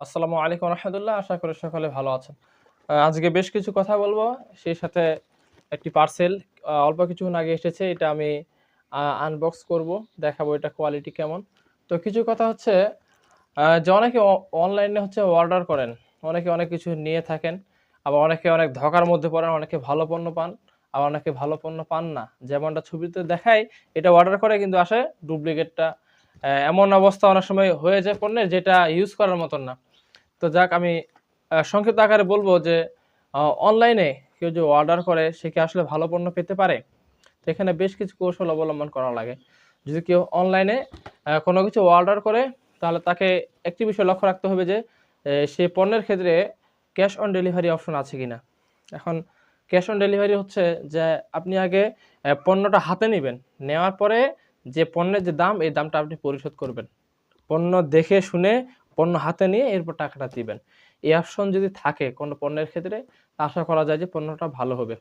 আসসালামু আলাইকুম রহমতুল্লাহ, আশা করি সকলে ভালো আছেন। আজকে বেশ কিছু কথা বলব, সেই সাথে একটি পার্সেল অল্প কিছুক্ষণ আগে এসেছে, এটা আমি আনবক্স করব, দেখাবো এটা কোয়ালিটি কেমন। তো কিছু কথা হচ্ছে যে অনেকে অনলাইনে হচ্ছে অর্ডার করেন, অনেকে অনেক কিছু নিয়ে থাকেন, আবার অনেকে অনেক ধকার মধ্যে পড়েন, অনেকে ভালো পণ্য পান, আবার অনেকে ভালো পণ্য পান না। যেমনটা ছবিতে দেখায় এটা অর্ডার করে কিন্তু আসে ডুপ্লিকেটটা এমন অবস্থা অনেক সময় হয়ে যায় পণ্যের, যেটা ইউজ করার মতন না। তো যাক, আমি সংক্ষিপ্ত আকারে বলব যে অনলাইনে কেউ যে অর্ডার করে, সে কি আসলে ভালো পণ্য পেতে পারে? তো এখানে বেশ কিছু কৌশল অবলম্বন করা লাগে। যদি কেউ অনলাইনে কোনো কিছু অর্ডার করে, তাহলে তাকে একটি বিষয় লক্ষ্য রাখতে হবে যে সে পণ্যের ক্ষেত্রে ক্যাশ অন ডেলিভারি অপশন আছে কিনা। এখন ক্যাশ অন ডেলিভারি হচ্ছে যে, আপনি আগে পণ্যটা হাতে নেবেন। নেওয়ার পরে যে পণ্যের যে দাম, এই দামটা আপনি পরিশোধ করবেন। পণ্য দেখে শুনে পণ্য হাতে নিয়ে এরপর টাকাটা দিবেন। এই অপশন যদি থাকে কোনো পণ্যের ক্ষেত্রে আশা করা যায় যে পণ্যটা ভালো হবে।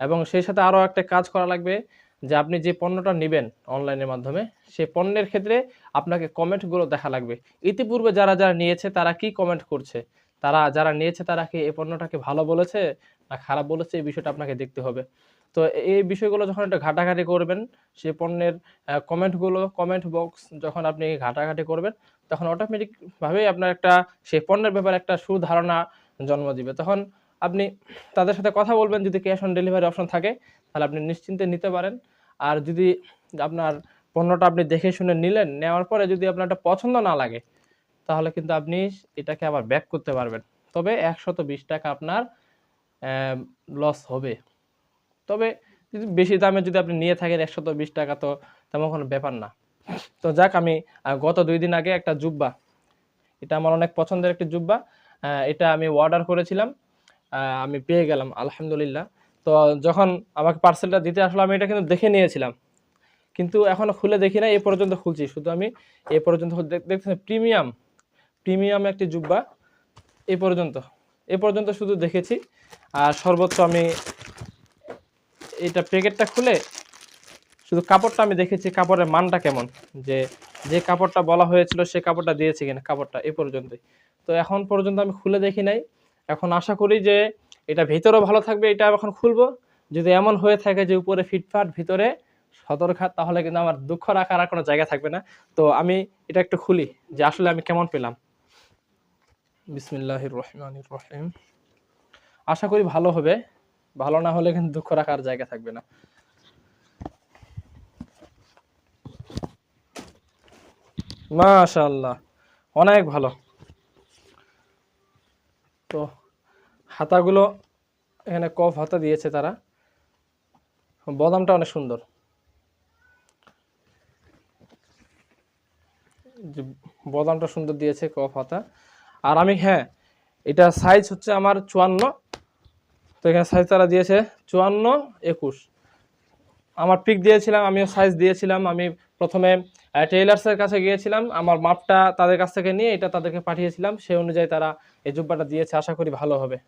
এবং সেই সাথে আরও একটা কাজ করা লাগবে যে আপনি যে পণ্যটা নেবেন অনলাইনের মাধ্যমে, সেই পণ্যের ক্ষেত্রে আপনাকে কমেন্টগুলো দেখা লাগবে। ইতিপূর্বে যারা যারা নিয়েছে তারা কি কমেন্ট করছে? তারা, যারা নিয়েছে তারা কি এই পণ্যটাকে ভালো বলেছে? না, খারাপ বলেছে, এই বিষয়টা আপনাকে দেখতে হবে। তো এই বিষয়গুলো যখন একটা ঘাটাঘাটি করবেন, সে পণ্যের কমেন্টগুলো, কমেন্ট বক্স যখন আপনি ঘাটাঘাটি করবেন, তখন অটোমেটিকভাবেই আপনার একটা, সে পণ্যের ব্যাপারে একটা সুধারণা জন্ম দিবে। তখন আপনি তাদের সাথে কথা বলবেন, যদি ক্যাশ অন ডেলিভারি অপশন থাকে, তাহলে আপনি নিশ্চিন্তে নিতে পারেন। আর যদি আপনার পণ্যটা আপনি দেখে শুনে নিলেন, নেওয়ার পরে যদি আপনার একটা পছন্দ না লাগে, তাহলে কিন্তু আপনি এটাকে আবার ব্যাক করতে পারবেন। তবে একশত টাকা আপনার লস হবে। তবে যদি বেশি দামে যদি আপনি নিয়ে থাকেন একশত বিশ টাকা, তো তেমন কোনো ব্যাপার না। তো যাক, আমি গত দুই দিন আগে একটা জুব্বা, এটা আমার অনেক পছন্দের একটি জুব্বা এটা আমি অর্ডার করেছিলাম আমি পেয়ে গেলাম, আলহামদুলিল্লাহ। তো যখন আমাকে পার্সেলটা দিতে আসলো, আমি এটা কিন্তু দেখে নিয়েছিলাম। কিন্তু এখনও খুলে দেখি না এ পর্যন্ত খুলছি। শুধু আমি এ পর্যন্ত দেখ- দেখতেছি প্রিমিয়াম প্রিমিয়াম একটি জুব্বা, এ পর্যন্ত। এ পর্যন্ত শুধু দেখেছি। আর সর্বোচ্চ আমি এটা প্যাকেটটা খুলে শুধু কাপড়টা আমি দেখেছি, কাপড়ের মানটা কেমন, যে যে কাপড়টা বলা হয়েছিল সে কাপড়টা দিয়েছে কিনা, কাপড়টা, এ পর্যন্তই। তো এখন পর্যন্ত আমি খুলে দেখি নাই। এখন আশা করি যে এটা ভিতরেও ভালো থাকবে, এটা এখন খুলবো। যদি এমন হয়ে থাকে যে উপরে ফিটফাট, ভিতরে সদরঘাত তাহলে কিন্তু আমার দুঃখ রাখার আর কোনো জায়গা থাকবে না। তো আমি এটা একটু খুলি, যে আসলে আমি কেমন পেলাম। বিসমিল্লাহির রহমানির রহিম। আশা করি ভালো হবে। ভালো না হলে কিন্তু দুঃখ রাখার জায়গা থাকবে না। মাশাআল্লাহ, অনেক ভালো। তো হাতাগুলো এখানে কফ হাতা দিয়েছে তারা। বদামটা অনেক সুন্দর। বদামটা সুন্দর দিয়েছে কফ হাতা। আর আমি হ্যাঁ এটা সাইজ হচ্ছে আমার চুয়ান্ন। তো এখানে সাইজ তারা দিয়েছে চুয়ান্ন একুশ। আমার পিক দিয়েছিলাম, আমিও সাইজ দিয়েছিলাম। আমি প্রথমে টেইলার্সের কাছে গিয়েছিলাম। আমার মাপটা তাদের কাছ থেকে নিয়ে এটা তাদেরকে পাঠিয়েছিলাম। সেই অনুযায়ী তারা এই জুব্বাটা দিয়েছে। আশা করি ভালো হবে।